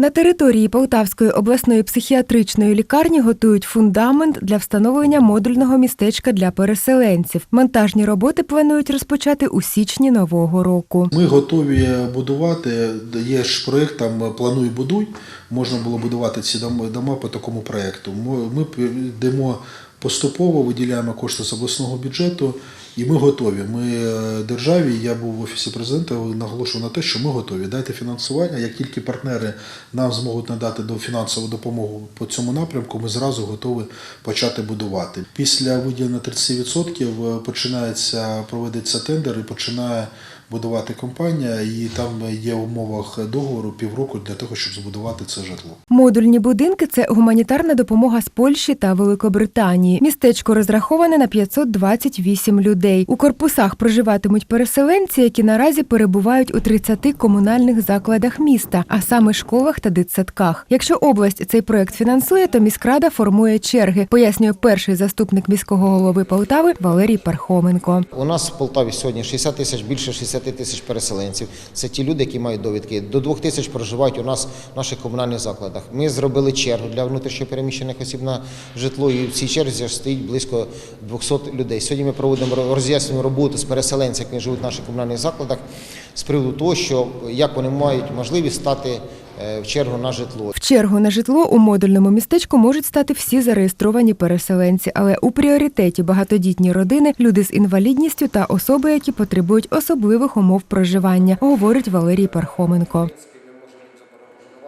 На території Полтавської обласної психіатричної лікарні готують фундамент для встановлення модульного містечка для переселенців. Монтажні роботи планують розпочати у січні нового року. Ми готові будувати. Є ж проєкт там плануй будуй. Можна було будувати ці дома, по такому проєкту. Ми йдемо поступово, виділяємо кошти з обласного бюджету, і ми готові. Ми е, державі, я був в офісі президента, наголошував на те, що ми готові. Дайте фінансування. Як тільки партнери нам зможуть надати до фінансову допомогу по цьому напрямку, ми зразу готові почати будувати. Після виділення 30% починається проведеться тендер і починає будувати компанія, і там є в умовах договору півроку для того, щоб збудувати це житло. Модульні будинки це гуманітарна допомога з Польщі та Великобританії. Містечко розраховане на 528 людей. У корпусах проживатимуть переселенці, які наразі перебувають у 30 комунальних закладах міста, а саме школах та дитсадках. Якщо область цей проект фінансує, то міськрада формує черги, пояснює перший заступник міського голови Полтави Валерій Пархоменко. У нас в Полтаві сьогодні 60 тисяч, більше 60 тисяч переселенців. Це ті люди, які мають довідки. До 2 тисяч проживають у нас в наших комунальних закладах. Ми зробили чергу для внутрішньопереміщених осіб на житло, і в цій черзі стоїть близько 200 людей. Сьогодні ми проводимо роз'яснюємо роботу з переселенцями, які живуть в наших комунальних закладах, з приводу того, що як вони мають можливість стати в чергу на житло. В чергу на житло у модульному містечку можуть стати всі зареєстровані переселенці, але у пріоритеті багатодітні родини, люди з інвалідністю та особи, які потребують особливих умов проживання, говорить Валерій Пархоменко.